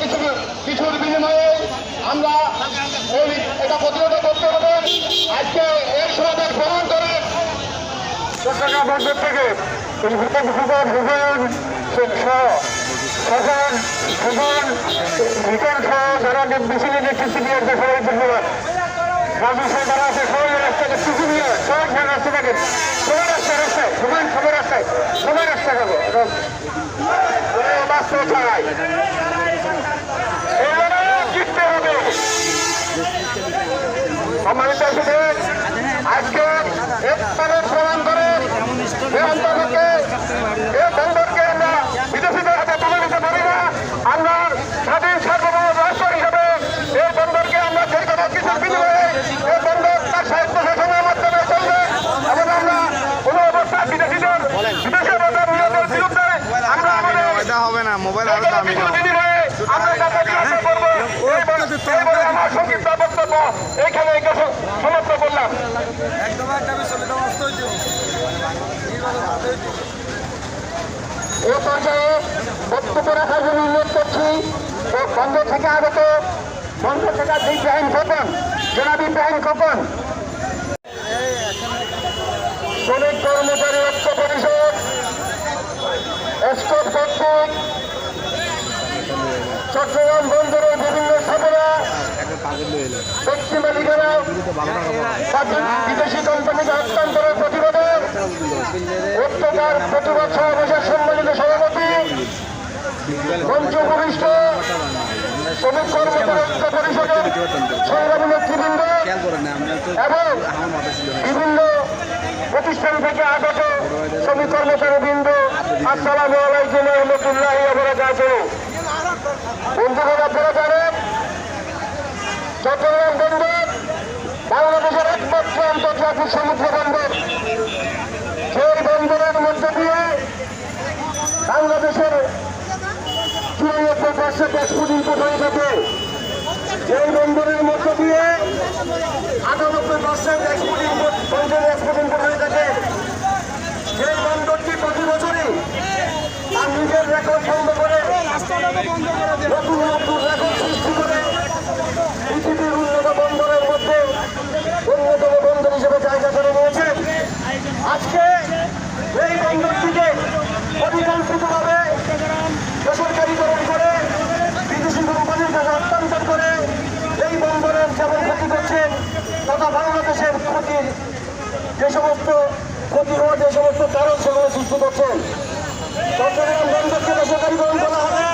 কিছু কিছুর বিনিময়ে আমরা এটা প্রতিরোধ করতে হবে। আজকে এই সমাবেশ প্রমাণ করে চট্টগ্রাম থেকে এই হুকুম হুকুম হুকুম সহ সজন সুজন রিটার্ন সহ যারা মিছিলে দিয়ে সবাই ধন্যবাদ। রাজু সাহেব যারা আছে, সবাই রাস্তাকে টুকু সবাই রাস্তা থাকেন। রাস্তায় রাস্তায়, সবাই রাস্তায়, সবাই রাস্তা খাব বাস্তব সম্মানিত হিসেবে আজকে একবারে প্রমাণ করে অন্তর্ভুক্তে এই বন্দরকে আমরা বিদেশিদের হাতে তুলে দিতে পারি না আমরা স্বাধীন সার্বভৌম রাষ্ট্র হিসেবে এই বন্দরকে আমরা যে কোনো কিছুর বিনিময়ে এই বন্দর তার সাহিত্য শাসনের মাধ্যমে চলবে এবং আমরা কোনো অবস্থায় বিদেশিদের বিদেশি বাজার বিরুদ্ধে আমরা আমাদের হবে না। মোবাইল আরও দামি না করব আমার সংক্ষিপ্ত বক্তব্য এখানে সমাপ্ত করলাম। এ পর্যায়ে বক্তব্য রাখার জন্য অনুরোধ করছি ও বন্ধ থেকে আগত বন্ধ থেকে ইব্রাহিম খোকন জনাব ইব্রাহিম খোকন শ্রমিক কর্মচারী ঐক্য পরিষদ এসকোপ কর্তৃক চট্টগ্রাম বন্দরের বিভিন্ন স্থাপনা ব্যক্তি মালিকেরা তাদের বিদেশি কোম্পানিকে হস্তান্তরের প্রতিবাদে উত্তকার প্রতিবাদ সমাবেশের সম্মানিত সভাপতি মঞ্চ উপবিষ্ট শ্রমিক কর্মচারী ঐক্য পরিষদের সংগ্রামী এবং বিভিন্ন প্রতিষ্ঠান থেকে আগত শ্রমিক কর্মচারী বৃন্দ আসসালামু আলাইকুম রহমতুল্লাহ বন্ধুগণ, আপনারা জানেন, চট্টগ্রাম বন্দর বাংলাদেশের একমাত্র আন্তর্জাতিক সমুদ্র বন্দর সেই বন্দরের মধ্যে দিয়ে বাংলাদেশের চুরানব্বই দশ এক্সপোর্ট ইম্পোর্ট হয়ে থাকে এই বন্দরের মধ্য দিয়ে আটানব্বই পার্সেন্ট এক্সপোর্ট ইম্পোর্ট বন্দরের এক্সপোর্ট হয়ে থাকে সেই বন্দরটি প্রতি বছরই তার নিজের রেকর্ড বন্ধ করে ক্ষতির যে সমস্ত ক্ষতি হওয়ার যে সমস্ত কারণ সেগুলো সৃষ্টি করছেন চট্টগ্রাম বন্দরকে বেসরকারীকরণ করা হবে।